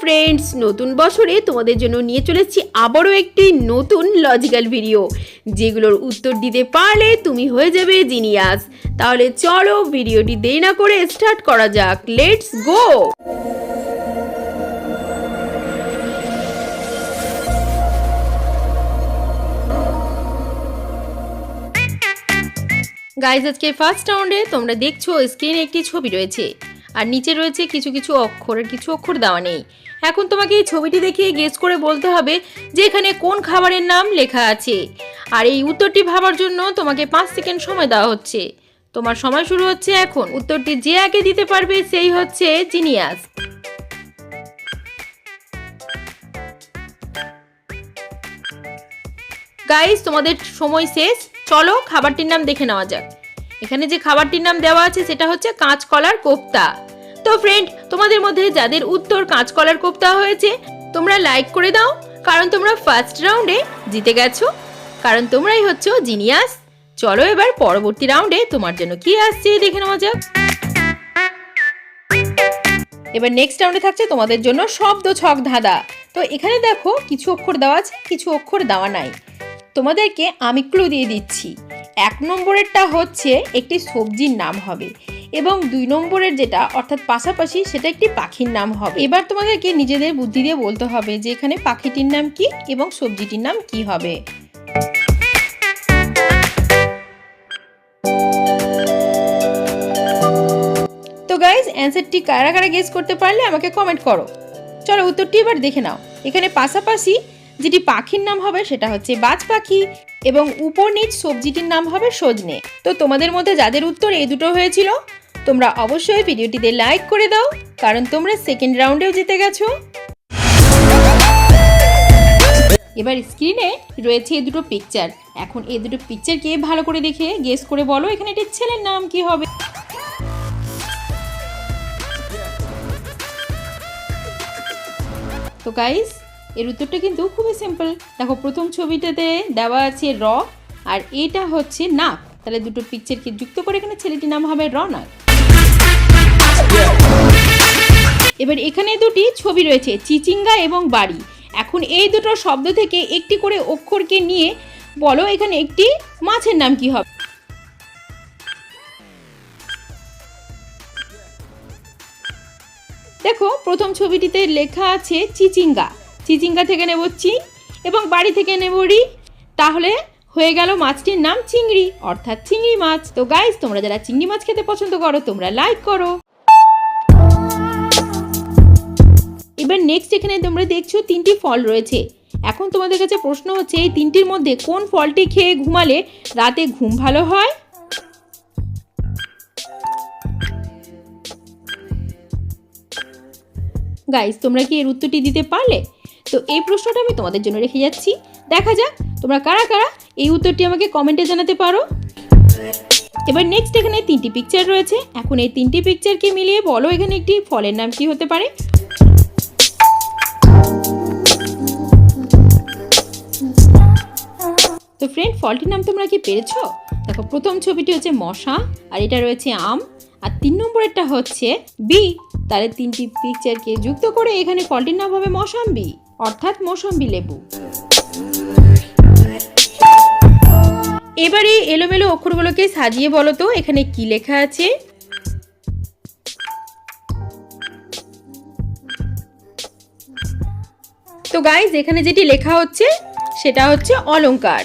Friends নতুন বছরে তোমাদের জন্য নিয়ে চলেছি আবারও একটি নতুন লজিক্যাল ভিডিও যেগুলোর উত্তর দিতে পারলে তুমি হয়ে যাবে জিনিয়াস তাহলে চলো ভিডিওটি দেরি না করে স্টার্ট করা যাক। লেটস গো গাইজ আজকে ফার্স্ট রাউন্ডে তোমরা দেখছ স্ক্রিনে একটি ছবি রয়েছে। আর নিচে রয়েছে কিছু কিছু অক্ষরের কিছু অক্ষর দেওয়া নেই। এখন তোমাকে এই ছবিটি দেখে গেস করে বলতে হবে যে এখানে কোন খাবারের নাম লেখা আছে। আর এই উত্তরটি ভাবার জন্য তোমাকে পাঁচ সেকেন্ড সময় দেওয়া হচ্ছে। তোমার সময় শুরু হচ্ছে এখন। উত্তরটি যে আগে দিতে পারবে সেই হচ্ছে জিনিয়াস। গাইস তোমাদের সময় শেষ। চলো খাবারটির নাম দেখে নেওয়া যাক। এখানে যে খাবারটির নাম দেওয়া আছে সেটা হচ্ছে কাঁচকলার কোপ্তা। তো ফ্রেন্ড তোমাদের মধ্যে যাদের উত্তর কাঁচকলার কোপ্তা হয়েছে, তোমরা লাইক করে দাও, কারণ তোমরা ফার্স্ট রাউন্ডে জিতে গেছো। কারণ তোমরাই হচ্ছে জিনিয়াস চলো এবার পরবর্তী রাউন্ডে তোমার জন্য কি আসছে, দেখে নেওয়া যাক। এবার নেক্সট রাউন্ডে থাকছে তোমাদের জন্য শব্দ ছক ধাঁধা। তো এখানে দেখো, কিছু অক্ষর দেওয়া আছে, কিছু অক্ষর দেওয়া নাই। তোমাদেরকে আমি ক্লু দিয়ে দিচ্ছি। এক নম্বরেরটা হচ্ছে একটি সবজির নাম হবে। এবং দুই নম্বরের যেটা, অর্থাৎ পাশাপাশি সেটা একটি পাখির নাম হবে। এবার তোমাদেরকে নিজেদের বুদ্ধি দিয়ে বলতে হবে যে এখানে পাখিটির নাম কি এবং সবজিটির নাম কি হবে। তো গাইজ অ্যান্সারটি কারা কারা গেস করতে পারলে আমাকে কমেন্ট করো। চলো উত্তরটি এবার দেখে নাও। এখানে পাশাপাশি যেটি পাখির নাম হবে সেটা হচ্ছে বাজ পাখি এবং উপর নিচ সবজিটির নাম হবে সজনে। তো তোমাদের মধ্যে যাদের উত্তর এই দুটো হয়েছিল তোমরা অবশ্যই ভিডিওটিতে লাইক করে দাও, কারণ তোমরা সেকেন্ড রাউন্ডেও জিতে গেছো। এবার স্ক্রিনে রয়েছে এই দুটো পিকচার এখন এই দুটো পিকচারকে ভালো করে দেখে গেস করে বলো এখানে একটি ছেলের নাম কি হবে। তো গাইস এর উত্তরটা কিন্তু খুবই সিম্পল দেখো, প্রথম ছবিটাতে দেওয়া আছে র, আর এটা হচ্ছে নাক। তাহলে দুটো পিকচারকে যুক্ত করে এখানে ছেলেটির নাম হবে রনাক। এবার এখানে দুটি ছবি রয়েছে, চিচিঙ্গা এবং বাড়ি। এখন এই দুটো শব্দ থেকে একটি করে অক্ষরকে নিয়ে বলো এখানে একটি মাছের নাম কি হবে। দেখো, প্রথম ছবিটিতে লেখা আছে চিচিঙ্গা। চিচিঙ্গা থেকে নেব চি এবং বাড়ি থেকে নেব রি। তাহলে হয়ে গেল মাছটির নাম চিংড়ি, অর্থাৎ চিংড়ি মাছ। তো গাইস তোমরা যারা চিংড়ি মাছ খেতে পছন্দ করো, তোমরা লাইক করো। নেক্সট এখানে তোমরা দেখছ তিনটি ফল রয়েছে। এখন তোমাদের কাছে প্রশ্ন হচ্ছে, এই তিনটির মধ্যে কোন ফলটি খেয়ে ঘুমালে রাতে ঘুম ভালো হয়? গাইস তোমরা কি এর উত্তরটি দিতে পারলে? তো এই প্রশ্নটা আমি তোমাদের জন্য রেখে যাচ্ছি। দেখা যাক, তোমরা কারা কারা এই উত্তরটি আমাকে কমেন্টে জানাতে পারো। এবার নেক্সট এখানে তিনটি পিকচার রয়েছে। এখন এই তিনটি পিকচারকে মিলিয়ে বলো, এখানে একটি ফলের নাম কি হতে পারে? ফলটির নাম তোমরা কি পেরেছ? দেখো, প্রথম ছবিটি হচ্ছে মশা, আর এটা রয়েছে আম, আর তিন নম্বরেরটা হচ্ছে বি। তাহলে তিনটি পিকচারকে যুক্ত করে এখানে ফলটির নাম হবে মৌসম্বি অর্থাৎ মৌসম্বি লেবু। এবারে এলোমেলো অক্ষরগুলোকে সাজিয়ে বলো তো, এখানে কি লেখা আছে? তো গাইজ এখানে যেটি লেখা হচ্ছে, সেটা হচ্ছে অলংকার।